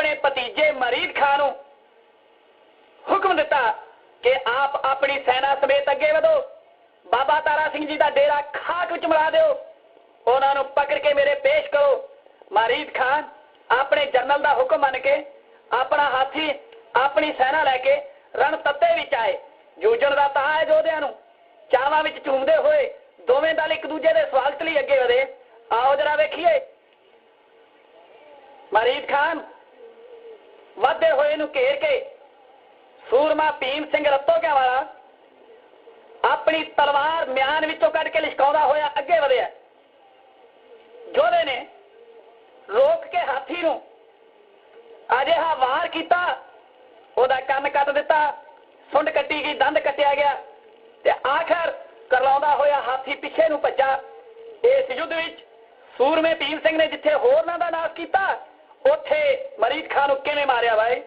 ਆਪਣੇ ਭਤੀਜੇ ਮਰੀਦ ਖਾਨ ਨੂੰ ਹੁਕਮ ਦਿੱਤਾ ਕਿ ਆਪ ਆਪਣੀ ਸੈਨਾ ਸਮੇਤ ਅੱਗੇ ਵਧੋ। ਬਾਬਾ ਤਾਰਾ ਸਿੰਘ ਜੀ ਦਾ ਡੇਰਾ ਖਾਕ ਵਿੱਚ ਮਿਲਾ ਦਿਓ। ਉਹਨਾਂ ਨੂੰ ਪਕੜ ਕੇ ਮੇਰੇ ਪੇਸ਼ ਕਰੋ। ਮਰੀਦ ਖਾਨ, ਆਪਣੇ ਜਨਰਲ ਦਾ ਹੁਕਮ ਮੰਨ ਕੇ ਆਪਣਾ ਹਾਥੀ, ਆਪਣੀ ਸੈਨਾ ਲੈ ਕੇ ਰਣ ਤੱਤੇ ਵਿੱਚ ਆਏ। ਜੂਝਣ ਦਾ ਤਾਂ ਹੈ ਯੋਧਿਆਂ ਨੂੰ। ਚਾਵਾਂ ਵਿੱਚ ਝੂਮਦੇ ਹੋਏ ਦੋਵੇਂ ਦਲ ਇੱਕ ਦੂਜੇ ਦੇ ਸਵਾਗਤ ਲਈ ਅੱਗੇ ਵਧੇ। ਆਓ ਜਰਾ ਵੇਖੀਏ। ਮਰੀਦ ਖਾਨ ਵਾਧੇ ਹੋਏ ਨੂੰ ਘੇਰ ਕੇ ਸੂਰਮਾ ਭੀਮ ਸਿੰਘ ਰਤੋਕਿਆਂ ਵਾਲਾ? ਆਪਣੀ ਤਲਵਾਰ ਮਿਆਨ ਵਿੱਚੋਂ ਕੱਢ ਕੇ ਲਿਸ਼ਕਾਉਂਦਾ ਹੋਇਆ ਅੱਗੇ ਵਧਿਆ। ਜੋਧੇ ਨੇ ਰੋਕ ਕੇ ਹਾਥੀ ਨੂੰ ਅਜਿਹਾ ਵਾਰ ਕੀਤਾ, ਉਹਦਾ ਕੰਨ ਕੱਟ ਦਿੱਤਾ, ਸੁੰਡ ਕੱਟੀ ਗਈ, ਦੰਦ ਕੱਟਿਆ ਗਿਆ ਤੇ ਆਖਰ ਕਰਲਾਉਂਦਾ ਹੋਇਆ ਹਾਥੀ ਪਿੱਛੇ ਨੂੰ ਭੱਜਾ। ਇਸ ਯੁੱਧ ਵਿੱਚ ਸੂਰਮੇ ਭੀਮ ਸਿੰਘ ਨੇ ਜਿੱਥੇ ਹੋਰਨਾਂ ਦਾ ਨਾਸ਼ ਕੀਤਾ, ਉੱਥੇ ਮਰੀਦ ਖਾਨ ਨੂੰ ਕਿਵੇਂ ਮਾਰਿਆ ਬਾਈ।